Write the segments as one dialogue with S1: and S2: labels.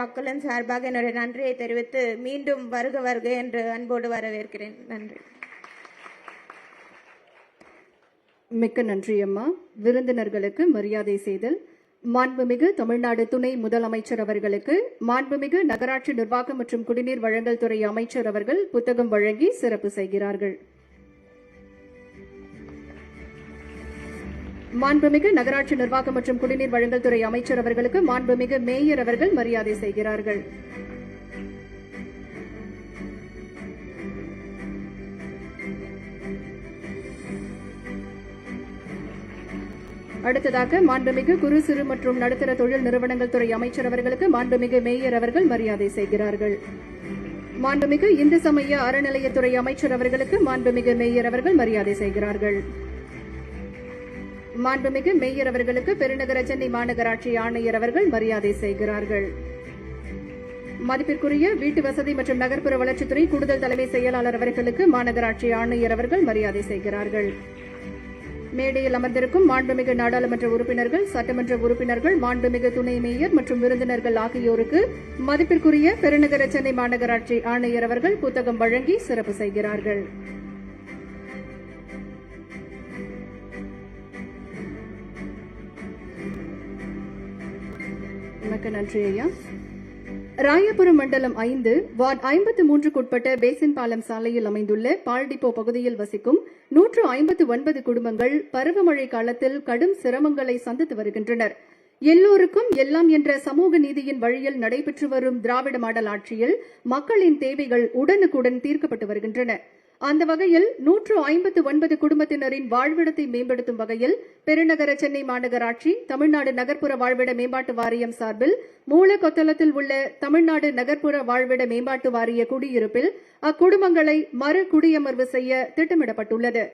S1: மக்களின் சார்பாக என்னுடைய நன்றியை தெரிவித்து மீண்டும் வருக வருக என்று அன்போடு வரவேற்கிறேன். நன்றி.
S2: மிக்க நன்றி அம்மா. விருந்தினர்களுக்கு மரியாதை செய்தல். மாண்புமிகு தமிழ்நாடு துணை முதலமைச்சர் அவர்களுக்கு மாண்புமிகு நகராட்சி நிர்வாகம் மற்றும் குடிநீர் வழங்கல் துறை அமைச்சர் அவர்கள் புத்தகம் வழங்கி சிறப்பு செய்கிறார்கள். மாண்புமிகு நகராட்சி நிர்வாகம் மற்றும் குடிநீர் வழங்கல் துறை அமைச்சர் அவர்களுக்கு மாண்புமிகு மேயர் அவர்கள் மரியாதை செய்கிறார்கள். அடுத்ததாக மாண்புமிகு குறு சிறு மற்றும் நடுத்தர தொழில் நிறுவனங்கள் துறை அமைச்சர் அவர்களுக்கு மாண்புமிகு மேயர் அவர்கள் மரியாதை செய்கிறார்கள். மாண்புமிகு இந்து சமய அறநிலையத்துறை அமைச்சர் அவர்களுக்கு மாண்புமிகு மேயர் அவர்கள் மரியாதை செய்கிறார்கள். மாண்புமிகு மேயர் அவர்களுக்கு பெருநகர சென்னை மாநகராட்சி ஆணையர் அவர்கள் மரியாதை செய்கிறார்கள். மதிப்பிற்குரிய வீட்டு வசதி மற்றும் நகர்ப்புற வளர்ச்சித்துறை கூடுதல் தலைமை செயலாளர் அவர்களுக்கு மாநகராட்சி ஆணையர் அவர்கள் மரியாதை செய்கிறார்கள். மேடையில் அமர்ந்திருக்கும் மாண்புமிகு நாடாளுமன்ற உறுப்பினர்கள் சட்டமன்ற உறுப்பினர்கள் மாண்புமிகு துணை மேயர் மற்றும் விருந்தினர்கள் ஆகியோருக்கு மதிப்பிற்குரிய பெருநகர சென்னை மாநகராட்சி ஆணையர் அவர்கள் புத்தகம் வழங்கி சிறப்பு செய்கிறார்கள். மிக்க நன்றி ஐயா. ராயபுரம் மண்டலம் ஐந்து வார்டு ஐம்பத்து மூன்றுக்குட்பட்ட பேசின் பாலம் சாலையில் அமைந்துள்ள பால்டிப்போ பகுதியில் வசிக்கும் நூற்று ஐம்பத்து ஒன்பது குடும்பங்கள் பருவமழை காலத்தில் கடும் சிரமங்களை சந்தித்து வருகின்றனர். எல்லோருக்கும் எல்லாம் என்ற சமூக நீதியின் வழியில் நடைபெற்று வரும் திராவிட மாடல் ஆட்சியில் மக்களின் தேவைகள் உடனுக்குடன் தீர்க்கப்பட்டு வருகின்றன. அந்த வகையில் நூற்று ஐம்பத்து ஒன்பது குடும்பத்தினரின் வாழ்விடத்தை மேம்படுத்தும் வகையில் பெருநகர சென்னை மாநகராட்சி தமிழ்நாடு நகர்ப்புற வாழ்விட மேம்பாட்டு வாரியம் சார்பில் மூலக்கொத்தளத்தில் உள்ள தமிழ்நாடு நகர்ப்புற வாழ்விட மேம்பாட்டு வாரிய குடியிருப்பில் அக்குடும்பங்களை மறு குடியமர்வு செய்ய திட்டமிடப்பட்டுள்ளது.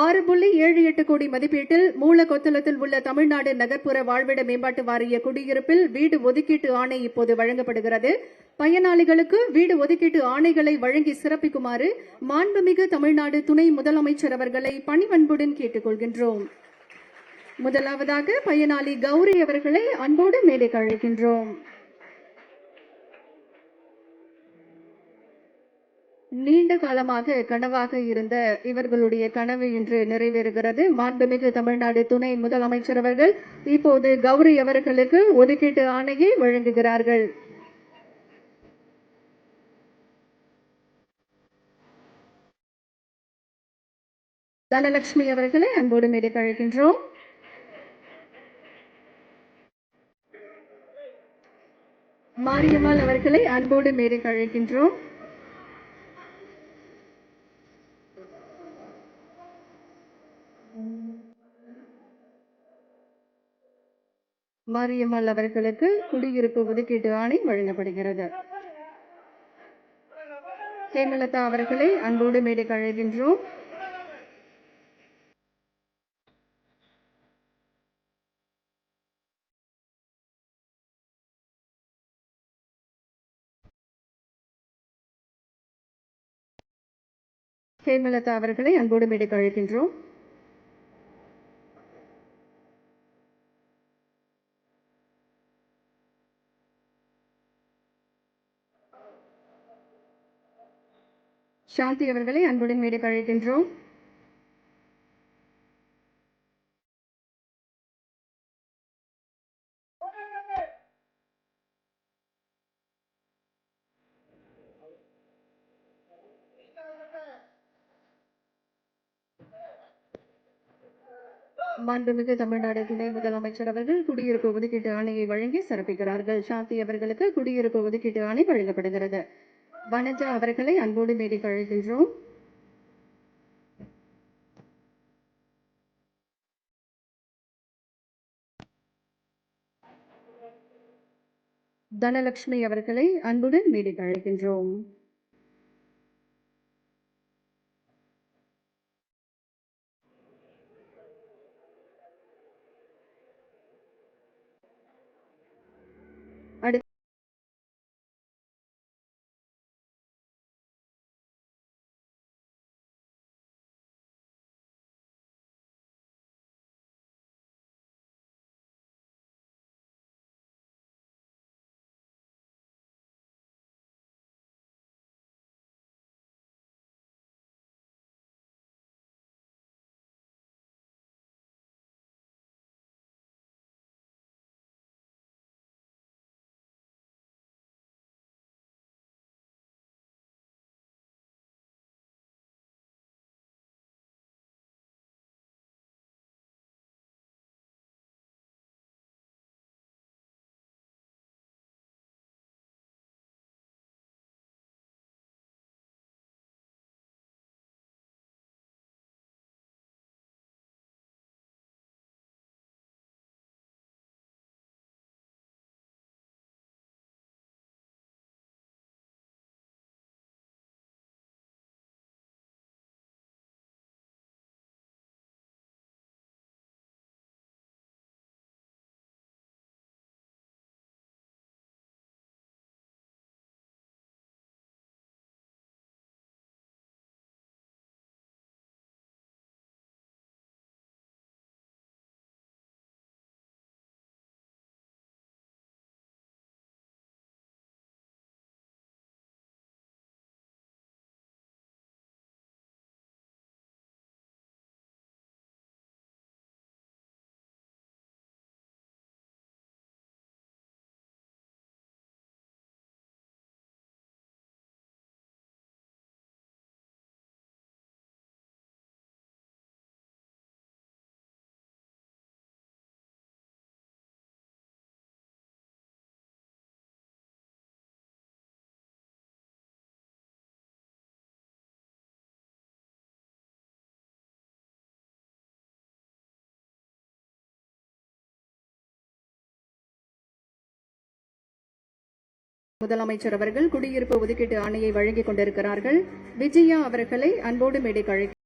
S2: ஆறு புள்ளி ஏழு எட்டு கோடி மதிப்பீட்டில் மூல கொத்தளத்தில் உள்ள தமிழ்நாடு நகர்ப்புற வாழ்விட மேம்பாட்டு வாரிய குடியிருப்பில் வீடு ஒதுக்கீட்டு ஆணை இப்போது வழங்கப்படுகிறது. பயனாளிகளுக்கு வீடு ஒதுக்கீட்டு ஆணைகளை வழங்கி சிறப்பிக்குமாறு மாண்புமிகு தமிழ்நாடு துணை முதலமைச்சர் அவர்களை பணிவன்புடன் கேட்டுக்கொள்கின்றோம். முதலாவதாக பயனாளி கௌரி அவர்களை அன்போடு மேலே அழைக்கின்றோம். நீண்ட காலமாக கனவாக இருந்த இவர்களுடைய கனவு இன்று நிறைவேறுகிறது. மாண்புமிகு தமிழ்நாடு துணை முதலமைச்சர் அவர்கள் இப்போது கௌரி அவர்களுக்கு ஒதுக்கீட்டு ஆணையை வழங்குகிறார்கள். தனலட்சுமி அவர்களை அன்போடு மேடைக்கு கழிக்கின்றோம் மாரியம்மாள் அவர்களை அன்போடு மேலே கழிக்கின்றோம் மாரியம்மாள் அவர்களுக்கு குடியிருப்பு ஒதுக்கீட்டு ஆணை வழங்கப்படுகிறது. ஹேமலதா அவர்களை அன்போடு மேடைக்கு அழைக்கின்றோம் ஹேமலதா அவர்களை அன்போடு மேடைக்கு அழைக்கின்றோம் சாந்தி அவர்களை அன்புடன் வீடு கழிக்கின்றோம் மாண்புமிகு தமிழ்நாடு துணை முதலமைச்சர் அவர்கள் குடியிருப்பு ஒதுக்கீட்டு ஆணையை வழங்கி சிறப்பிக்கிறார்கள். சாந்தி அவர்களுக்கு குடியிருப்பு ஒதுக்கீட்டு ஆணை வழங்கப்படுகிறது. வனஜா அவர்களை அன்போடு மேடைக்கு கழுகின்றோம் தனலட்சுமி அவர்களை அன்புடன் மேடைக்கு அழைக்கின்றோம் முதலமைச்சர் அவர்கள் குடியிருப்பு ஒதுக்கீட்டு ஆணையை வழங்கிக் கொண்டிருக்கிறார்கள். விஜயா அவர்களை அன்போடு மேடை அழைக்கிறேன்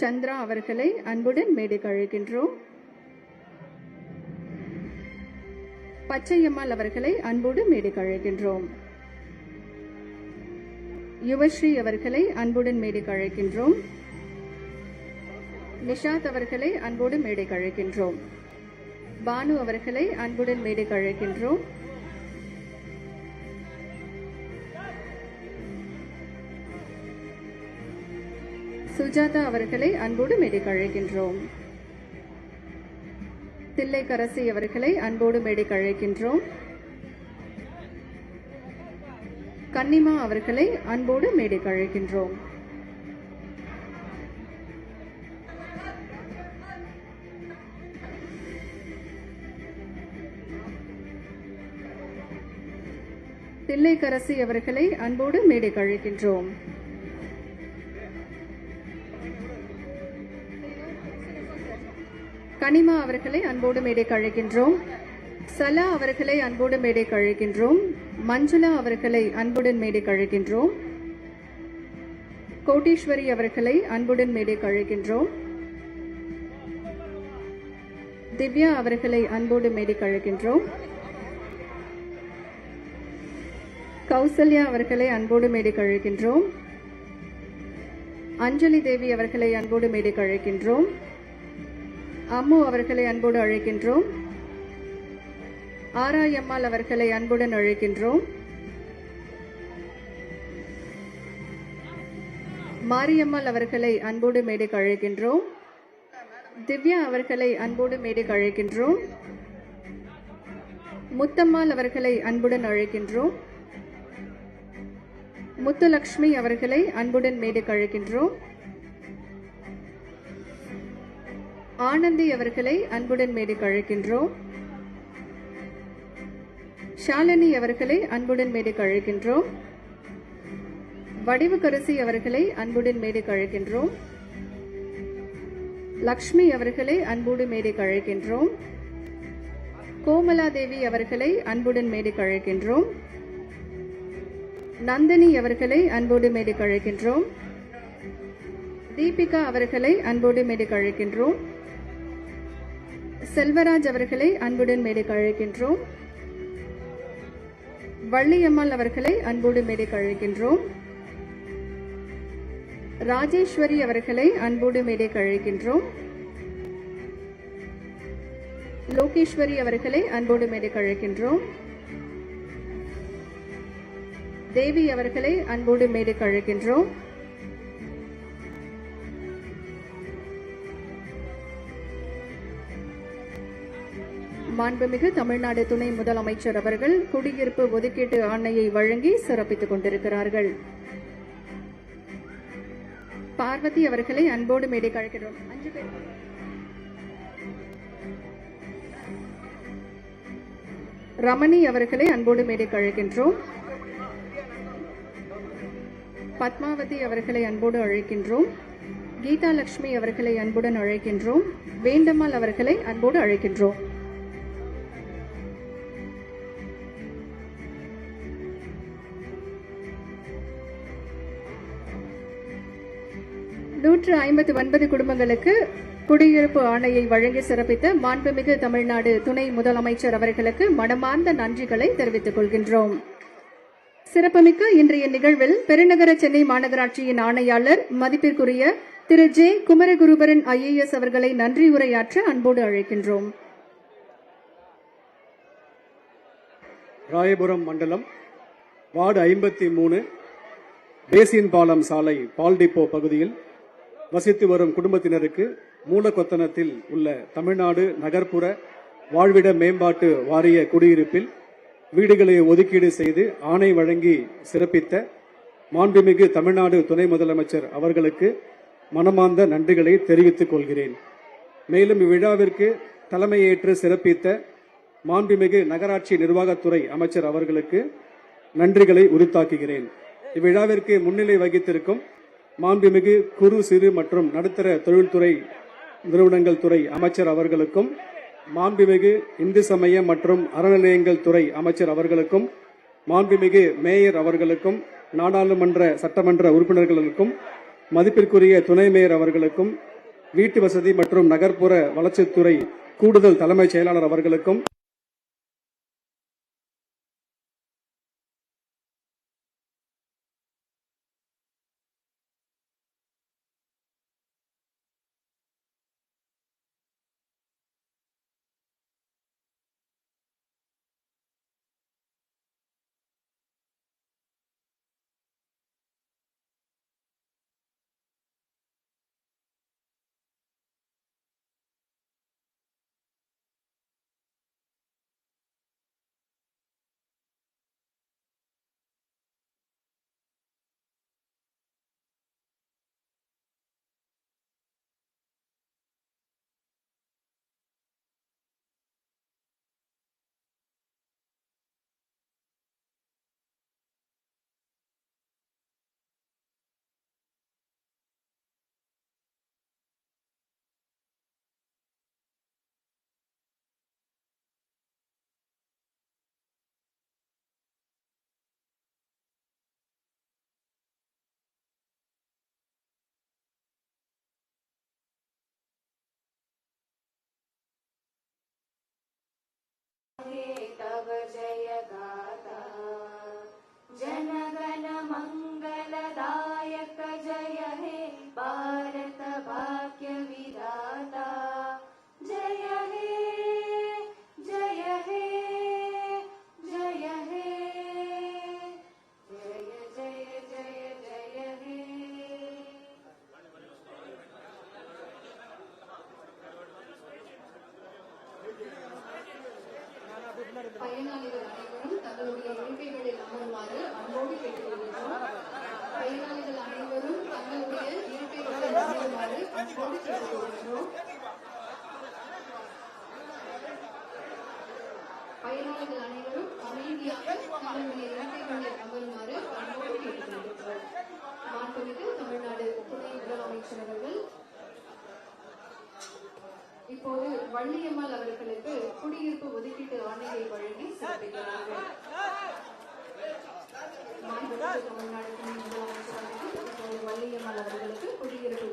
S2: சந்திரா அவர்களை அன்புடன் மேடைக்கு அழைக்கின்றோம் பச்சையம்மாள் அவர்களை அன்போடு மேடைக்கு யுவஸ்ரீ அவர்களை அன்புடன் மேடைக்கு அழைக்கின்றோம் நிஷாத் அவர்களை அன்போடு மேடை அழைக்கின்றோம் பானு அவர்களை அன்புடன் மேடை கழுகின்றோம். சுஜாதா அவர்களை அன்போடு மேடைக்கு அழைக்கின்றோம் தில்லைக்கரசி அவர்களை அன்போடு மேடைக்கு அழைக்கின்றோம் கன்னிமா அவர்களை அன்போடு மேடைக்கு அழைக்கின்றோம் தில்லைக்கரசி அவர்களை அன்போடு மேடைக்கு அழைக்கின்றோம் கனிமா அவர்களை அன்போடு மேடைக்கு அழைக்கின்றோம். சலா அவர்களை அன்போடு மேடைக்கு அழைக்கின்றோம். மஞ்சுளா அவர்களை அன்புடன் மேடைக்கு அழைக்கின்றோம். கோட்டீஸ்வரி அவர்களை அன்புடன் மேடைக்கு அழைக்கின்றோம். திவ்யா அவர்களை அன்போடு மேடைக்கு அழைக்கின்றோம். கௌசல்யா அவர்களை அன்போடு மேடைக்கு அழைக்கின்றோம். அஞ்சலி தேவி அவர்களை அன்போடு மேடைக்கு அழைக்கின்றோம். அம்மு அவர்களை அன்போடு அழைக்கின்றோம். ஆராயம்மாள் அவர்களை அன்புடன் அழைக்கின்றோம். மாரியம்மாள் அவர்களை அன்போடு மேடைக்கு அழைக்கின்றோம். திவ்யா அவர்களை அன்போடு மேடைக்கு அழைக்கின்றோம். முத்தம்மாள் அவர்களை அன்புடன் அழைக்கின்றோம். முத்துலக்ஷ்மி அவர்களை அன்புடன் மேடைக்கு அழைக்கின்றோம். ஆனந்தி அவர்களை அன்புடன் மேடைக்கு அழைக்கின்றோம். ஷாலினி அவர்களை அன்புடன் மேடைக்கு அழைக்கின்றோம். வடிவுக்கரசி அவர்களை அன்புடன் மேடைக்கு அழைக்கின்றோம். லக்ஷ்மி அவர்களை அன்போடு மேடைக்கு அழைக்கின்றோம். கோமலா தேவி அவர்களை அன்புடன் மேடைக்கு அழைக்கின்றோம். நந்தினி அவர்களை அன்போடு மேடைக்கு அழைக்கின்றோம். தீபிகா அவர்களை அன்போடு மேடைக்கு அழைக்கின்றோம். செல்வராஜ் அவர்களை அன்புடன் மேடைக்கு அழைக்கின்றோம். வள்ளியம்மாள் அவர்களை அன்போடு மேடைக்கு அழைக்கின்றோம். ராஜேஸ்வரி அவர்களை அன்போடு மேடைக்கு அழைக்கின்றோம். லோகேஸ்வரி அவர்களை அன்போடு மேடைக்கு அழைக்கின்றோம். தேவி அவர்களை அன்போடு மேடைக்கு அழைக்கின்றோம். மாண்புமிகு தமிழ்நாடு துணை முதலமைச்சர் அவர்கள் குடியிருப்பு ஒதுக்கீட்டு ஆணையை வழங்கி சிறப்பித்துக் கொண்டிருக்கிறார்கள். பார்வதி அவர்களை அன்போடு மேடை கழக்கிறோம் அஞ்சு பேர். ரமணி அவர்களை அன்போடு மேடை அழைக்கின்றோம் பத்மாவதி அவர்களை அன்போடு அழைக்கின்றோம். கீதா லட்சுமி அவர்களை அன்புடன் அழைக்கின்றோம். வேண்டம்மாள் அவர்களை அன்போடு அழைக்கின்றோம். நூற்று ஐம்பத்தி ஒன்பது குடும்பங்களுக்கு குடியிருப்பு ஆணையை வழங்கி சிறப்பித்த மாண்புமிகு தமிழ்நாடு துணை முதலமைச்சர் அவர்களுக்கு மனமார்ந்த நன்றிகளை தெரிவித்துக் கொள்கின்றோம். சிறப்புமிக்க இன்றைய நிகழ்வில் பெருநகர சென்னை மாநகராட்சியின் ஆணையாளர் மதிப்பிற்குரிய திரு. ஜே. குமரகுருபரன் ஐஏஎஸ் அவர்களை நன்றி உரையாற்ற அன்போடு அழைக்கின்றோம்.
S3: ராயபுரம் மண்டலம் வார்டு ஐம்பத்தி மூணு பேசின் பாலம் சாலை பால் டிப்போ பகுதியில் வசித்து வரும் குடும்பத்தினருக்கு மூலக்கொத்தனத்தில் உள்ள தமிழ்நாடு நகர்ப்புற வாழ்விட மேம்பாட்டு வாரிய குடியிருப்பில் வீடுகளை ஒதுக்கீடு செய்து ஆணை வழங்கி சிறப்பித்த மாண்புமிகு தமிழ்நாடு துணை முதலமைச்சர் அவர்களுக்கு மனமார்ந்த நன்றிகளை தெரிவித்துக் கொள்கிறேன். மேலும் இவ்விழாவிற்கு தலைமையேற்று சிறப்பித்த மாண்புமிகு நகராட்சி நிர்வாகத்துறை அமைச்சர் அவர்களுக்கு நன்றிகளை உரித்தாக்குகிறேன். இவ்விழாவிற்கு முன்னிலை வகித்திருக்கும் மாண்புமிகு குறு சிறு மற்றும் நடுத்தர தொழில்துறை நிறுவனங்கள் துறை அமைச்சர் அவர்களுக்கும் மாண்புமிகு இந்து சமய மற்றும் அறநிலையங்கள் துறை அமைச்சர் அவர்களுக்கும் மாண்புமிகு மேயர் அவர்களுக்கும் நாடாளுமன்ற சட்டமன்ற உறுப்பினர்களுக்கும் மதிப்பிற்குரிய துணை மேயர் அவர்களுக்கும் வீட்டு வசதி மற்றும் நகர்ப்புற வளர்ச்சித்துறை கூடுதல் தலைமைச் செயலாளர் அவர்களுக்கும்
S4: जय गाता जनगण मङ्गलदायक जय हे भारत भाग्य विधाता जय हे जय हे जय हे। जय जय जय जय हे।
S2: பயனாளிகள் அனைவரும் தங்களுடைய இருக்கைகளில் அமருமாறு அன்போடு கேட்டுக்கொள்கிறோம் பயனாளிகள் அனைவரும் தங்களுடைய இருக்கைகளில் அமருமாறு பயனாளிகள் அனைவரும் அமைதியாக தங்களுடைய இப்போது வள்ளியம்மாள் அவர்களுக்கு குடியிருப்பு ஒதுக்கீட்டு ஆணையை வழங்கி சிறப்பிக்கிறார்கள். தமிழ்நாடு துணை வள்ளியம்மாள் அவர்களுக்கு குடியிருப்பு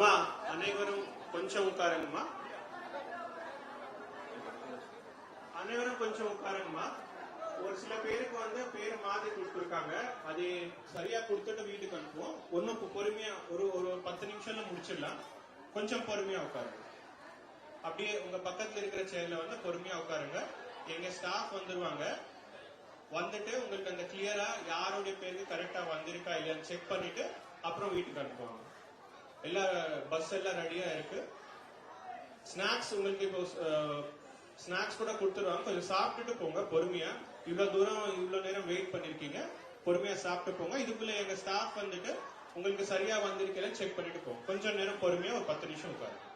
S5: அம்மா அனைவரும் கொஞ்சம் உட்காருங்கம்மா அனைவரும் கொஞ்சம் உட்காருங்கம்மா ஒரு சில பேருக்கு வந்து பேர் மாதிரி கொடுத்துருக்காங்க அது சரியா கொடுத்துட்டு வீட்டுக்கு அனுப்புவோம் ஒன்னும் பொறுமையா ஒரு ஒரு பத்து நிமிஷம்ல முடிச்சிடலாம் கொஞ்சம் பொறுமையா உட்காருங்க அப்படியே உங்க பக்கத்துல இருக்கிற சேர்ல வந்து பொறுமையா உட்காருங்க எங்க ஸ்டாஃப் வந்துருவாங்க வந்துட்டு உங்களுக்கு அந்த கிளியரா யாருடைய பேருக்கு கரெக்டா வந்திருக்கா இல்லையான்னு செக் பண்ணிட்டு அப்புறம் வீட்டுக்கு அனுப்புவாங்க எல்லா பஸ் எல்லாம் ரெடியா இருக்கு. ஸ்நாக்ஸ் உங்களுக்கு இப்போ ஸ்நாக்ஸ் கூட கொடுத்துருவாங்க கொஞ்சம் சாப்பிட்டுட்டு போங்க பொறுமையா. இவ்வளவு தூரம் இவ்வளவு நேரம் வெயிட் பண்ணிருக்கீங்க. பொறுமையா சாப்பிட்டு போங்க. இதுக்குள்ள எங்க ஸ்டாஃப் வந்துட்டு உங்களுக்கு சரியா வந்திருக்கல செக் பண்ணிட்டு போங்க. கொஞ்சம் நேரம் பொறுமையா ஒரு பத்து நிமிஷம்
S6: உட்காருங்க.